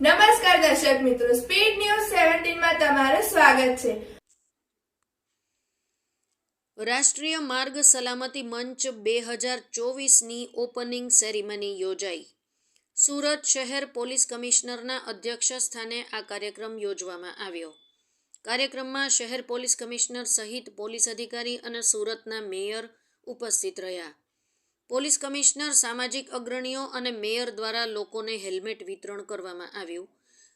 નમસ્કાર દર્શક મિત્રો સ્પીડ ન્યૂઝ સેવન્ટીનમાં તમારું સ્વાગત છે. રાષ્ટ્રીય માર્ગ સલામતી મંચ બે હજાર ચોવીસની ઓપનિંગ સેરેમની યોજાઈ. સુરત શહેર પોલીસ કમિશનરના અધ્યક્ષ સ્થાને આ કાર્યક્રમ યોજવામાં આવ્યો. કાર્યક્રમમાં શહેર પોલીસ કમિશનર સહિત પોલીસ અધિકારી અને સુરતના મેયર ઉપસ્થિત રહ્યા. પોલીસ કમિશનર, સામાજિક અગ્રણીઓ અને મેયર દ્વારા લોકોને હેલ્મેટ વિતરણ કરવામાં આવ્યું.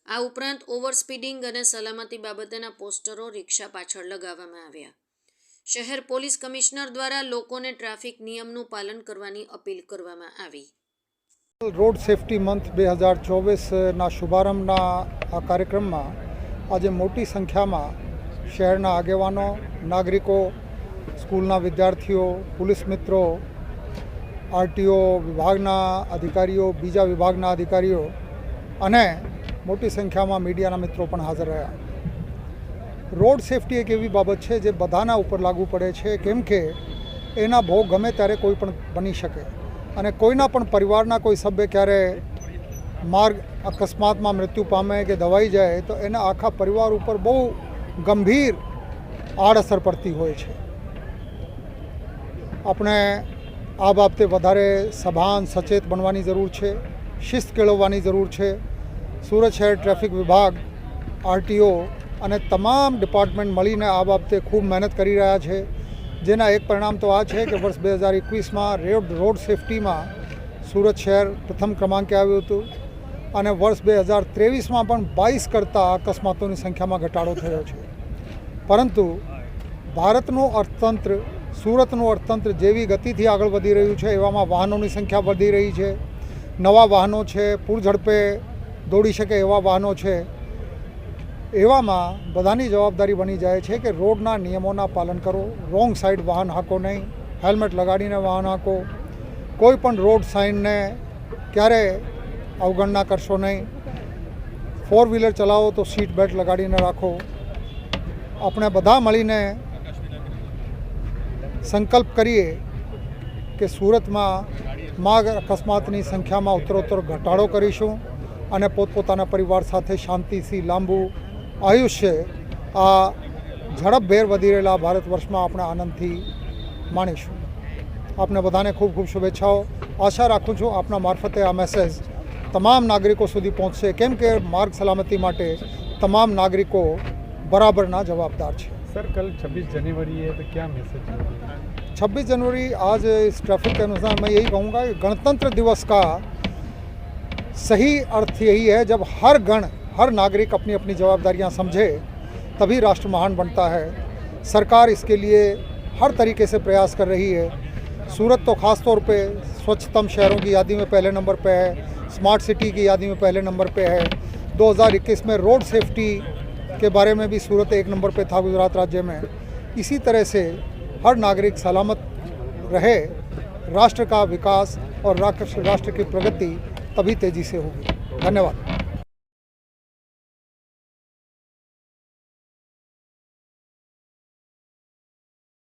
આ ઉપરાંત ઓવર સ્પીડિંગ અને સલામતી બાબતેના પોસ્ટરો રિક્ષા પાછળ લગાવવામાં આવ્યા. શહેર પોલીસ કમિશનર દ્વારા લોકોને ટ્રાફિક નિયમનું પાલન કરવાની અપીલ કરવામાં આવી. રોડ સેફટી મંથ બે હજાર ચોવીસના શુભારંભના આ કાર્યક્રમમાં આજે મોટી સંખ્યામાં શહેરના આગેવાનો, નાગરિકો, સ્કૂલના વિદ્યાર્થીઓ, પોલીસ મિત્રો આરટીઓ વિભાગના અધિકારીઓ, બીજા વિભાગના અધિકારીઓ અને મોટી સંખ્યામાં મીડિયાના મિત્રો પણ હાજર રહ્યા. રોડ સેફટી એક એવી બાબત છે જે બધાના ઉપર લાગુ પડે છે, કેમ કે એના ભોગ ગમે ત્યારે કોઈ પણ બની શકે. અને કોઈના પણ પરિવારના કોઈ સભ્ય ક્યારે માર્ગ અકસ્માતમાં મૃત્યુ પામે કે દવાઈ જાય, તો એના આખા પરિવાર ઉપર બહુ ગંભીર આડઅસર પડતી હોય છે. આપણે આ બાબતે વધારે સભાન, સચેત બનવાની જરૂર છે, શિસ્ત કેળવવાની જરૂર છે. સુરત શહેર ટ્રાફિક વિભાગ, આરટીઓ અને તમામ ડિપાર્ટમેન્ટ મળીને આ બાબતે ખૂબ મહેનત કરી રહ્યા છે. જેના એક પરિણામ તો આ છે કે વર્ષ બે હજાર એકવીસમાં રેડ રોડ સેફટીમાં સુરત શહેર પ્રથમ ક્રમાંકે આવ્યું હતું અને વર્ષ બે હજાર ત્રેવીસમાં પણ બાવીસ કરતાં અકસ્માતોની સંખ્યામાં ઘટાડો થયો છે. પરંતુ ભારતનું અર્થતંત્ર સુરતનું અર્થતંત્ર જેવી ગતિથી આગળ વધી રહ્યું છે, એવામાં વાહનોની સંખ્યા વધી રહી છે, નવા વાહનો છે પૂર ઝડપે દોડી શકે એવા વાહનો છે. એવામાં બધાની જવાબદારી બની જાય છે કે રોડના નિયમોના પાલન કરો, રોંગ સાઈડ વાહન હાંકો નહીં, હેલ્મેટ લગાડીને વાહન હાંકો, કોઈ પણ રોડ સાઇનને ક્યારે અવગણના કરશો નહીં. ફોર વ્હીલર ચલાવો તો સીટ બેલ્ટ લગાડીને રાખો. આપણે બધા મળીને સંકલ્પ કરીએ કે સુરતમાં માર્ગ અકસ્માતની સંખ્યામાં ઉત્તરોત્તર ઘટાડો કરીશું અને પોતપોતાના પરિવાર સાથે શાંતિથી લાંબુ આયુષ્ય આ ઝડપભેર વધી રહેલા ભારત વર્ષમાં આપણે આનંદથી માણીશું. આપને બધાને ખૂબ ખૂબ શુભેચ્છાઓ. આશા રાખું છું આપના મારફતે આ મેસેજ તમામ નાગરિકો સુધી પહોંચશે. કેમ કે માર્ગ સલામતી માટે તમામ નાગરિકો બરાબરના જવાબદાર છે. सर, कल 26 जनवरी है तो क्या मैसेज है? 26 जनवरी आज इस ट्रैफ़िक के अनुसार मैं यही कहूँगा कि गणतंत्र दिवस का सही अर्थ यही है, जब हर गण, हर नागरिक अपनी अपनी जवाबदारियाँ समझे, तभी राष्ट्र महान बनता है। सरकार इसके लिए हर तरीके से प्रयास कर रही है। सूरत तो ख़ास तौर पे स्वच्छतम शहरों की यादी में पहले नंबर पे है स्मार्ट सिटी की यादी में पहले नंबर पे है। 2021 में रोड सेफ्टी के बारे में भी सूरत एक नंबर पे था गुजरात राज्य में। इसी तरह से हर नागरिक सलामत रहे, राष्ट्र का विकास और राष्ट्र राष्ट्र की प्रगति तभी तेज़ी से होगी। धन्यवाद।